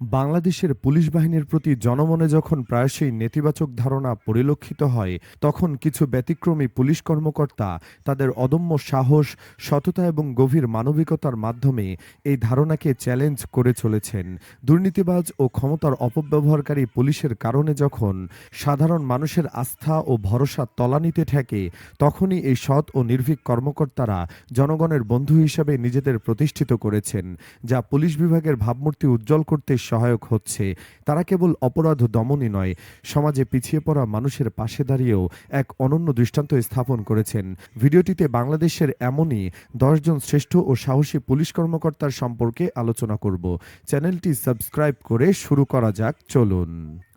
বাংলাদেশের পুলিশ বাহিনীর প্রতি জনমনে যখন প্রায়শই নেতিবাচক ধারণা পরিলক্ষিত হয়, তখন কিছু ব্যতিক্রমী পুলিশ কর্মকর্তা তাদের অদম্য সাহস, সততা এবং গভীর মানবিকতার মাধ্যমে এই ধারণাকে চ্যালেঞ্জ করে চলেছেন। দুর্নীতিবাজ ও ক্ষমতার অপব্যবহারকারী পুলিশের কারণে যখন সাধারণ মানুষের আস্থা ও ভরসা তলানিতে ঠেকে, তখনই এই সৎ ও নির্ভীক কর্মকর্তারা জনগণের বন্ধু হিসাবে নিজেদের প্রতিষ্ঠিত করেছেন, যা পুলিশ বিভাগের ভাবমূর্তি উজ্জ্বল করতে সহায়ক হচ্ছে। তারা কেবল অপরাধ দমনই নয়, সমাজে পিছিয়ে পড়া মানুষের পাশে দাঁড়িয়েও এক অনন্য দৃষ্টান্ত স্থাপন করেছেন। ভিডিওটিতে বাংলাদেশের এমনই দশজন শ্রেষ্ঠ ও সাহসী পুলিশ কর্মকর্তার সম্পর্কে আলোচনা করব। চ্যানেলটি সাবস্ক্রাইব করে শুরু করা যাক, চলুন।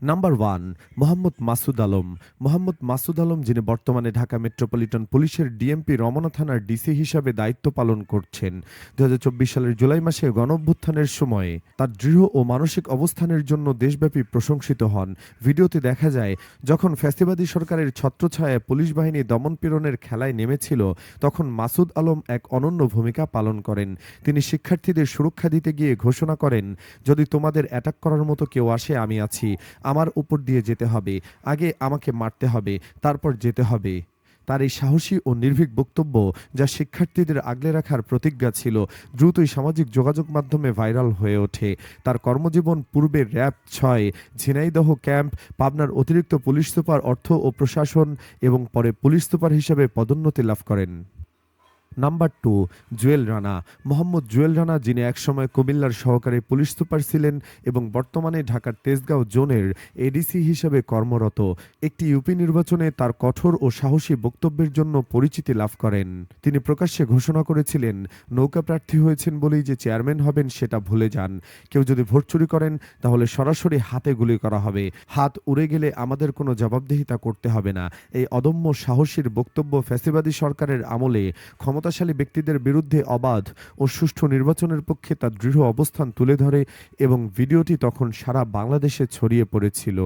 নাম্বার ওয়ান মোহাম্মদ মাসুদ আলম মোহাম্মদ মাসুদ আলম যিনি বর্তমানে ঢাকা মেট্রোপলিটন পুলিশের ডিএমপি রমনা থানার ডিসি হিসাবে দায়িত্ব পালন করছেন। দু হাজার চব্বিশ সালের জুলাই মাসে গণঅভ্যুত্থানের সময় তার দৃঢ় ও মানসিক অবস্থানের জন্য দেশব্যাপী প্রশংসিত হন। ভিডিওতে দেখা যায়, যখন ফ্যাসিবাদী সরকারের ছত্রছায়ায় পুলিশ বাহিনী দমনপীড়নের খেলায় নেমেছিল, তখন মাসুদ আলম এক অনন্য ভূমিকা পালন করেন। তিনি শিক্ষার্থীদের সুরক্ষা দিতে গিয়ে ঘোষণা করেন, যদি তোমাদের অ্যাটাক করার মতো কেউ আসে, আমি আছি। আমার উপর দিয়ে যেতে হবে। আগে আমাকে মারতে হবে, তারপর যেতে হবে। তার এই সাহসী ও নির্ভীক বক্তব্য যা শিক্ষার্থীদের আগলে রাখার প্রতিজ্ঞা ছিল, দ্রুতই সামাজিক যোগাযোগ মাধ্যমে ভাইরাল হয়ে ওঠে। তার কর্মজীবন পূর্বে র্যাব ছয়, ঝিনাইদহ ক্যাম্প, পাবনার অতিরিক্ত পুলিশ সুপার, অর্থ ও প্রশাসন এবং পরে পুলিশ সুপার হিসেবে পদোন্নতি লাভ করেন। Number two Jewel Rana. Mohammad Jewel Rana, যিনি একসময় কুমিল্লার সহকারী পুলিশ সুপার ছিলেন এবং বর্তমানে ঢাকার তেজগাঁও জোনের এডিসি হিসেবে কর্মরত, একটি ইউপি নির্বাচনে তার কঠোর ও সাহসী বক্তব্যের জন্য পরিচিতি লাভ করেন। তিনি প্রকাশ্যে ঘোষণা করেছিলেন, নৌকা প্রার্থী হয়েছেন বলেই যে চেয়ারম্যান হবেন সেটা ভুলে যান। কেউ যদি ভোট চুরি করেন, তাহলে সরাসরি হাতে গুলি করা হবে। হাত উড়ে গেলে আমাদের কোনো জবাবদিহিতা করতে হবে না। এই অদম্য সাহসীর বক্তব্য ফ্যাসিবাদী সরকারের আমলে ক্ষমতাশালী ব্যক্তিদের বিরুদ্ধে অবাধ ও সুষ্ঠু নির্বাচনের পক্ষে তার দৃঢ় অবস্থান তুলে ধরে এবং ভিডিওটি তখন সারা বাংলাদেশে ছড়িয়ে পড়েছিল।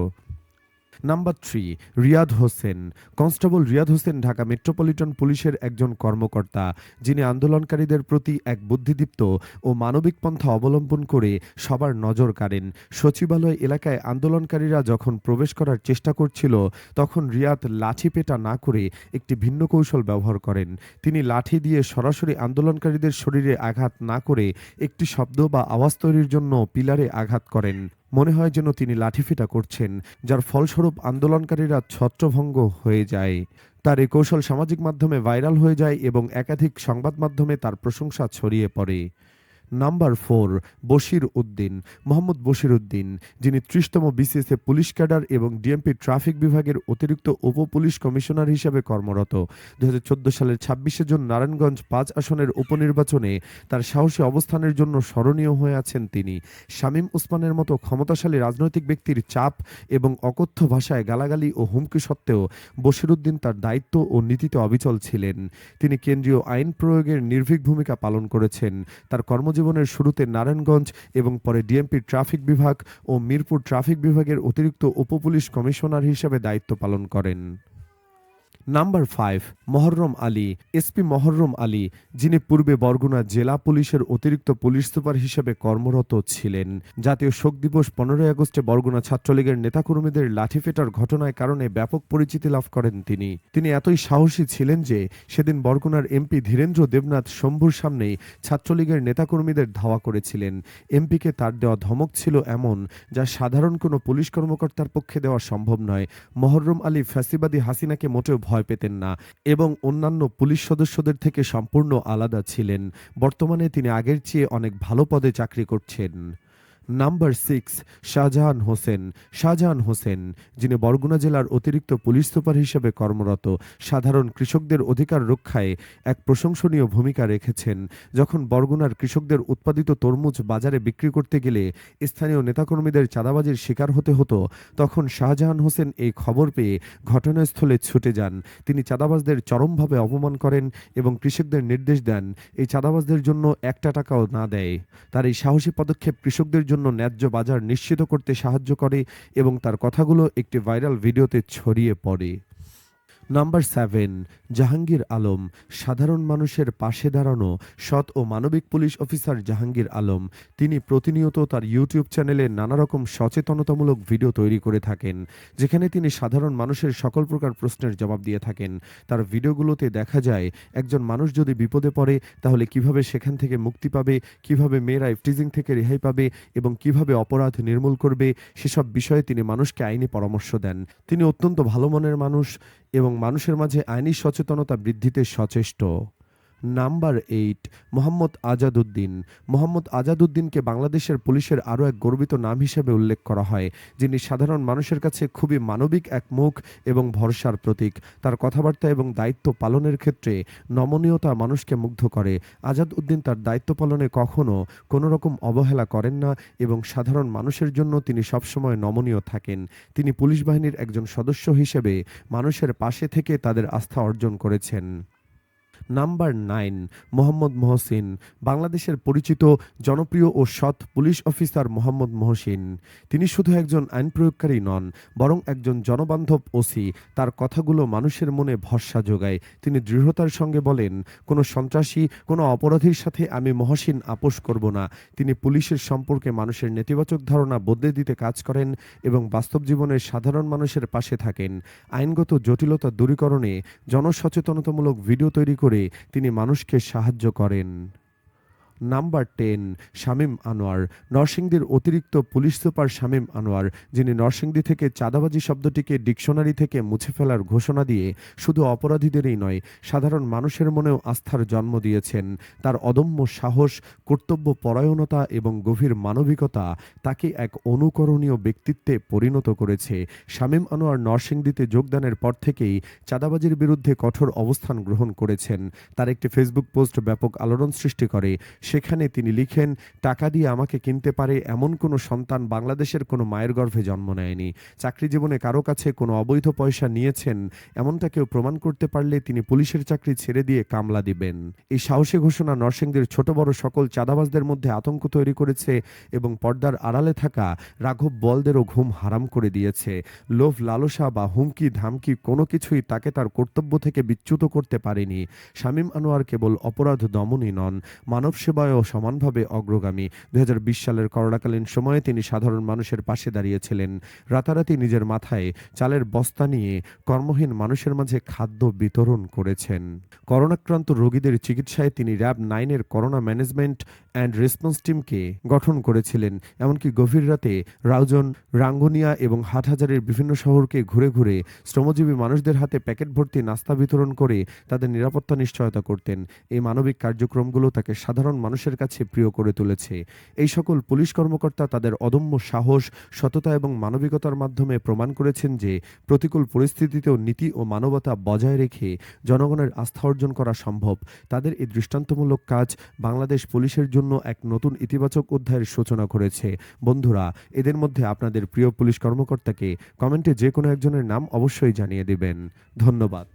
Number three Riyad Hossain constable Riyad Hossain Dhaka metropolitan পুলিশের একজন কর্মকর্তা, যিনি আন্দোলনকারীদের প্রতি এক বুদ্ধিদীপ্ত ও মানবিক পন্থা অবলম্বন করে সবার নজর কাড়েন। সচিবালয় এলাকায় আন্দোলনকারীরা যখন প্রবেশ করার চেষ্টা করছিল, তখন রিয়াদ লাঠি পেটা না করে একটি ভিন্ন কৌশল ব্যবহার করেন। তিনি লাঠি দিয়ে সরাসরি আন্দোলনকারীদের শরীরে আঘাত না করে একটি শব্দ বা আওয়াজ তৈরির জন্য পিলারে আঘাত করেন। মনে হয় যেন তিনি লাঠিফেটা করছেন, যার ফলস্বরূপ আন্দোলনকারীরা ছত্রভঙ্গ হয়ে যায়। তার এ কৌশল সামাজিক মাধ্যমে ভাইরাল হয়ে যায় এবং একাধিক সংবাদ মাধ্যমে তার প্রশংসা ছড়িয়ে পড়ে। নাম্বার ফোর, বশির উদ্দিন, মোহাম্মদ বশির উদ্দিন, যিনি ত্রিশতম বিসিএসএ পুলিশ ক্যাডার এবং ডিএমপি ট্রাফিক বিভাগের অতিরিক্ত উপ পুলিশ কমিশনার হিসেবে কর্মরত। দু হাজার চোদ্দ সালের ছাব্বিশে জুন নারায়ণগঞ্জ পাঁচ আসনের উপনির্বাচনে তার সাহসী অবস্থানের জন্য স্মরণীয় হয়ে আছেন তিনি। শামীম উসমানের মতো ক্ষমতাশালী রাজনৈতিক ব্যক্তির চাপ এবং অকথ্য ভাষায় গালাগালি ও হুমকি সত্ত্বেও বশিরুদ্দিন তার দায়িত্ব ও নীতিতে অবিচল ছিলেন। তিনি কেন্দ্রীয় আইন প্রয়োগের নির্ভীক ভূমিকা পালন করেছেন। তার কর্মজীবনের শুরুতে নারায়ণগঞ্জ এবং পরে ডিএমপি ট্রাফিক বিভাগ ও মিরপুর ট্রাফিক বিভাগের অতিরিক্ত উপপুলিশ কমিশনার হিসেবে দায়িত্ব পালন করেন। Number five, Moharram Ali SP Moharram Ali, যিনি পূর্বে বরগুনা জেলা পুলিশের অতিরিক্ত পুলিশ সুপার হিসেবে কর্মরত ছিলেন। জাতীয় শোক দিবস পনেরোই আগস্টে বরগুনা ছাত্রলীগের নেতাকর্মীদের লাঠিপেটার ঘটনায় কারণে ব্যাপক পরিচিতি লাভ করেন তিনি। তিনি এতই সাহসী ছিলেন যে সেদিন বরগুনার এমপি ধীরেন্দ্র দেবনাথ শম্ভুর সামনেই ছাত্রলীগের নেতাকর্মীদের ধাওয়া করেছিলেন। এমপিকে তার দেওয়া ধমক ছিল এমন যা সাধারণ কোনো পুলিশ কর্মকর্তার পক্ষে দেওয়া সম্ভব নয়। মহরম আলী ফ্যাসিবাদী হাসিনাকে মোটেও ভয় পেতেন না এবং অন্যান্য পুলিশ সদস্যদের থেকে সম্পূর্ণ আলাদা ছিলেন। বর্তমানে তিনি আগের চেয়ে অনেক ভালো পদে চাকরি করছেন। Number six, Shahjahan Hossain. Shahjahan Hossain, যিনি বরগুনা জেলার অতিরিক্ত পুলিশ সুপার হিসেবে কর্মরত, সাধারণ কৃষকদের অধিকার রক্ষায় এক প্রশংসনীয় ভূমিকা রেখেছেন। যখন বরগুনার কৃষকদের উৎপাদিত তরমুজ বাজারে বিক্রি করতে গেলে স্থানীয় নেতাকর্মীদের চাঁদাবাজির শিকার হতে হতো, তখন শাহজাহান হোসেন এই খবর পেয়ে ঘটনাস্থলে ছুটে যান। তিনি চাঁদাবাজদের চরমভাবে অপমান করেন এবং কৃষকদের নির্দেশ দেন, এই চাঁদাবাজদের জন্য একটা টাকাও না দেয়। তার এই সাহসী পদক্ষেপ কৃষকদের জন্য ন্যায্য বাজার নিশ্চিত করতে সাহায্য করে এবং তার কথাগুলো একটি ভাইরাল ভিডিওতে ছড়িয়ে পড়ে। নাম্বার সেভেন জাহাঙ্গীর আলম সাধারণ মানুষের পাশে দাঁড়ানো সৎ ও মানবিক পুলিশ অফিসার জাহাঙ্গীর আলম। তিনি প্রতিনিয়ত তার ইউটিউব চ্যানেলে নানা রকম সচেতনতামূলক ভিডিও তৈরি করে থাকেন, যেখানে তিনি সাধারণ মানুষের সকল প্রকার প্রশ্নের জবাব দিয়ে থাকেন। তার ভিডিওগুলোতে দেখা যায়, একজন মানুষ যদি বিপদে পড়ে, তাহলে কীভাবে সেখান থেকে মুক্তি পাবে, কীভাবে মেয়েরা ইফটিজিং থেকে রেহাই পাবে এবং কীভাবে অপরাধ নির্মূল করবে, সেসব বিষয়ে তিনি মানুষকে আইনি পরামর্শ দেন। তিনি অত্যন্ত ভালো মনের মানুষ এবং মানুষের মাঝে আইনি সচেতনতা বৃদ্ধিতে সচেষ্ট। নাম্বার এইট, মোহাম্মদ আজাদুদ্দিন মোহাম্মদ আজাদুদ্দিনকে বাংলাদেশের পুলিশের আরও এক গর্বিত নাম হিসেবে উল্লেখ করা হয়। যিনি সাধারণ মানুষের কাছে খুবই মানবিক এক মুখ এবং ভরসার প্রতীক। তার কথাবার্তা এবং দায়িত্ব পালনের ক্ষেত্রে নমনীয়তা মানুষকে মুগ্ধ করে। আজাদ উদ্দিন তার দায়িত্ব পালনে কখনো কোনো রকম অবহেলা করেন না এবং সাধারণ মানুষের জন্য তিনি সবসময় নমনীয় থাকেন। তিনি পুলিশ বাহিনীর একজন সদস্য হিসেবে মানুষের পাশে থেকে তাদের আস্থা অর্জন করেছেন। নাম্বার নাইন, মোহাম্মদ মহসিন, বাংলাদেশের পরিচিত, জনপ্রিয় ও সৎ পুলিশ অফিসার মোহাম্মদ মহসিন। তিনি শুধু একজন আইন প্রয়োগকারী নন, বরং একজন জনবান্ধব ওসি। তার কথাগুলো মানুষের মনে ভরসা যোগায়। তিনি দৃঢ়তার সঙ্গে বলেন, কোনো সন্ত্রাসী, কোনো অপরাধীর সাথে আমি মহসিন আপোষ করব না। তিনি পুলিশের সম্পর্কে মানুষের নেতিবাচক ধারণা বদলে দিতে কাজ করেন এবং বাস্তব জীবনের সাধারণ মানুষের পাশে থাকেন। আইনগত জটিলতা দূরীকরণে জনসচেতনতামূলক ভিডিও তৈরি করে তিনি মানুষকে সাহায্য করেন। Number ten, Shamim Anwar. নরসিংদীর অতিরিক্ত পুলিশ সুপার শামীম আনোয়ার, যিনি নরসিংদী থেকে চাঁদাবাজি শব্দটিকে ডিকশনারি থেকে মুছে ফেলার ঘোষণা দিয়ে শুধু অপরাধীদেরই নয়, সাধারণ মানুষের মনেও আস্থার জন্ম দিয়েছেন। তার অদম্য সাহস, কর্তব্য পরায়ণতা এবং গভীর মানবিকতা তাকে এক অনুকরণীয় ব্যক্তিত্বে পরিণত করেছে। শামীম আনোয়ার নরসিংদীতে যোগদানের পর থেকেই চাঁদাবাজির বিরুদ্ধে কঠোর অবস্থান গ্রহণ করেছেন। তার একটি ফেসবুক পোস্ট ব্যাপক আলোড়ন সৃষ্টি করে। সেখানে তিনি লিখেন, টাকা দিয়ে আমাকে কিনতে পারে এমন কোনো সন্তান বাংলাদেশের কোনো মায়ের গর্ভে জন্ম নেয়নি। চাকরি জীবনে কারও কাছে কোনো অবৈধ পয়সা নিয়েছেন, এমনটা কেউ প্রমাণ করতে পারলে তিনি পুলিশের চাকরি ছেড়ে দিয়ে কামলা দিবেন। এই সাহসী ঘোষণা নরসিংদীর ছোট বড় সকল চাঁদাবাজদের মধ্যে আতঙ্ক তৈরি করেছে এবং পর্দার আড়ালে থাকা রাঘব বলদেরও ঘুম হারাম করে দিয়েছে। লোভ, লালসা বা হুমকি, ধামকি কোনো কিছুই তাকে তার কর্তব্য থেকে বিচ্যুত করতে পারেনি। শামীম আনোয়ার কেবল অপরাধ দমনই নন মানব সেবায়ও সমানভাবে অগ্রগামী। দুই হাজার বিশ সালের করোনাকালীন সময়ে তিনি সাধারণ মানুষের পাশে দাঁড়িয়েছিলেন। রাতারাতি নিজের মাথায় চালের বস্তা নিয়ে কর্মহীন মানুষের মাঝে খাদ্য বিতরণ করেছেন। করোনাক্রান্ত রোগীদের চিকিৎসায় তিনি র্যাব নাইনের করোনা ম্যানেজমেন্ট অ্যান্ড রেসপন্স টিমকে গঠন করেছিলেন। এমনকি গভীর রাতে রাউজন, রাঙ্গুনিয়া এবং হাটহাজারের বিভিন্ন শহরকে ঘুরে ঘুরে শ্রমজীবী মানুষদের হাতে প্যাকেট ভর্তি নাস্তা বিতরণ করে তাদের নিরাপত্তা নিশ্চয়তা করতেন। এই মানবিক কার্যক্রমগুলো তাকে সাধারণ মানুষের কাছে প্রিয় করে তুলেছে। এই সকল পুলিশ কর্মকর্তা তাদের অদম্য সাহস, সততা এবং মানবিকতার মাধ্যমে প্রমাণ করেছেন যে প্রতিকূল পরিস্থিতিতেও নীতি ও মানবতা বজায় রেখে জনগণের আস্থা অর্জন করা সম্ভব। তাদের এই দৃষ্টান্তমূলক কাজ বাংলাদেশ পুলিশের জন্য এক নতুন ইতিবাচক অধ্যায়ের সূচনা করেছে। বন্ধুরা, এদের মধ্যে আপনাদের প্রিয় পুলিশ কর্মকর্তাকে কমেন্টে যে কোনো একজনের নাম অবশ্যই জানিয়ে দেবেন। ধন্যবাদ।